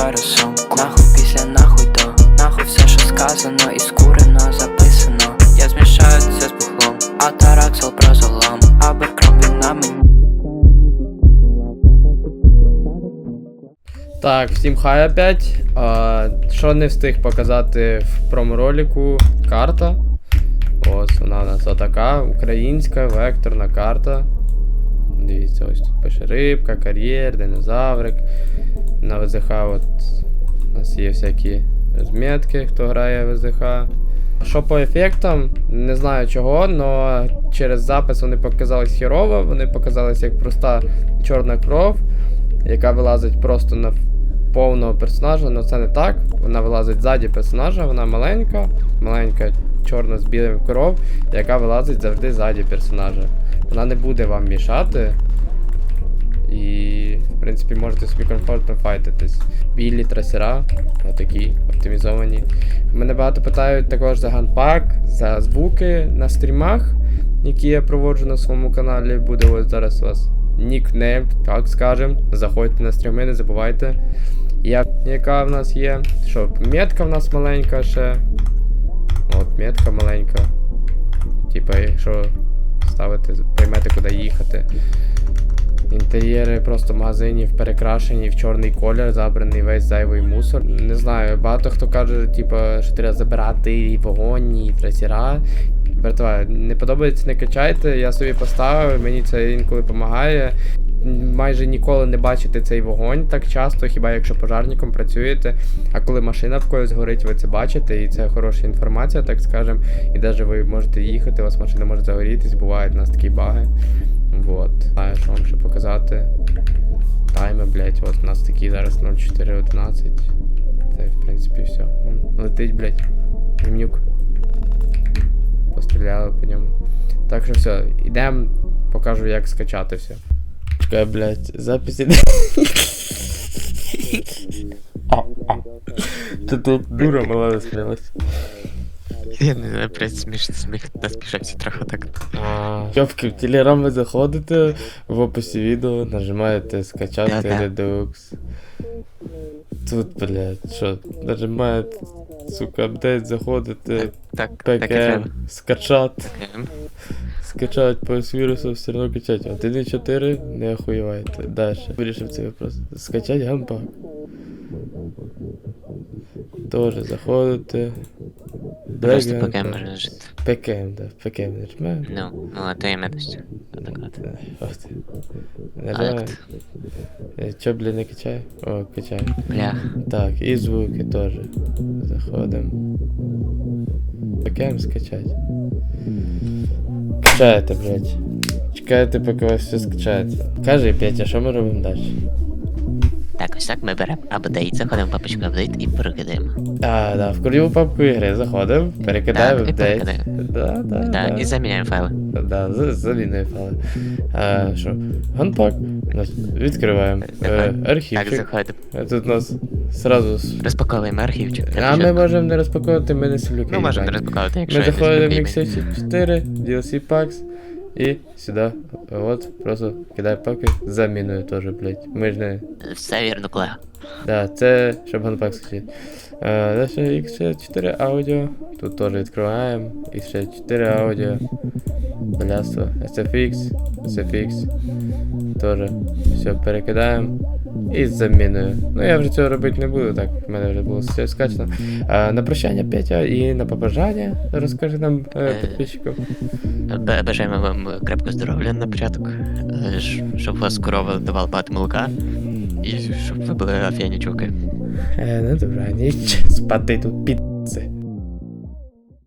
карасом Нахуй після нахуй до Нахуй все, що сказано, і скурено записано Я змішаю це з бухлом, а тараксел про золом Аберкромбі на мені Так, всім хай опять. Що не встиг показати в промороліку карта. Ось вона у нас отака, українська векторна карта. Дивіться, ось тут пише рибка, кар'єр, динозаврик. На ВЗХ от у нас є всякі розмітки, хто грає в ВЗХ. Що по ефектам, не знаю чого, але через запис вони показались хірово, вони показались як проста чорна кров, яка вилазить просто на повного персонажа, але це не так. Вона вилазить ззаді персонажа, вона маленька, маленька чорна з білим кров, яка вилазить завжди ззаді персонажа. Вона не буде вам мішати. І, в принципі, можете собі комфортно файтитись. Білі трасера, отакі, оптимізовані. Мене багато питають також за ганпак, за звуки на стрімах, які я проводжу на своєму каналі. Буде ось зараз у вас нікнейм, так скажем. Заходьте на стріми, не забувайте. Я, яка в нас є? Що, метка в нас маленька ще. От, метка маленька. Типа, якщо ставити, поймете, куди їхати. Інтер'єри просто магазинів перекрашені в чорний колір, забраний весь зайвий мусор. Не знаю, багато хто каже, типу, що треба забирати вогонь, і трасіра. Братва, не подобається, не качайте. Я собі поставив, мені це інколи допомагає. Майже ніколи не бачите цей вогонь так часто, хіба якщо пожарником працюєте. А коли машина в когось горить, ви це бачите, і це хороша інформація, так скажем. І навіть ви можете їхати, у вас машина може загорітись, бувають у нас такі баги. Вот. Знаю, що вам ще показати. Тайми, блять, от у нас такі зараз 0411. Це в принципі все. Летить, блять. Гімнюк. Постріляли по ньому. Так що все, ідемо, покажу, як скачати все. Чекай, блять, запись іде. Ти тут дура мала засмілась. Я не знаю, блядь, смішно сміх насмішався трохи так. Йопки, в телеграм ви заходите в описі відео, нажимаєте скачати Да-да. Тут, блядь, що, нажимаєте, сука, апдейт, заходите, Так, так треба. Скачати, скачать по вірусу, все одно качать. 1.4, не охуєвайте. Дальше. Вирішив цей вопрос. Скачать гампак. Тоже заходите. Просто Gun, можна жити. ПКМ, да, ПКМ нажимаємо. Ну, ну, а то я медость. Отак от. Ось. Нажимаємо. Акт. Е, Чо, блін, не качає? О, качає. Бля. Так, і звуки теж. Заходимо. ПКМ скачать. Качаєте, блядь. Чекаєте, поки у вас все скачається. Кажи, Петя, що ми робимо далі? Так, ось так ми беремо апдейт, заходимо в папочку апдейт і перекидаємо. А, да, в куріву папку ігри заходимо, перекидаємо Так, і апдейт. перекидаємо. Да, да, Да, і заміняємо файли. Да, за- заміною файли. А, що? Ганпак. Нас Відкриваємо. Е, Так, Так, архівчик. заходимо. А Тут у нас сразу с- Розпаковуємо архівчик. А ми можемо не розпаковувати, ми не селюки. Ну, можемо не розпаковувати, якщо Ми я заходимо в візьму Mixer 4, DLC Packs і сюда, вот, просто кидай паки заміною теж, блядь. Ми ж не. Все вірно, колега. Да, це щоб ганпак скачати. Е, Далі X4 аудіо. Тут теж відкриваємо. X4 аудіо. Бляство. SFX, SFX. Теж все перекидаємо. І з заміною. Ну я вже цього робити не буду, так в мене вже було все скачано. А, на прощання Петя і на побажання розкажи нам е, Е, підписчикам. Бажаємо вам крепкого здоров'я на початок, е, щоб вас корова давала багато молока, і щоб ви були офігенні чуваки. Е, ну добра, ніч. Спати тут під.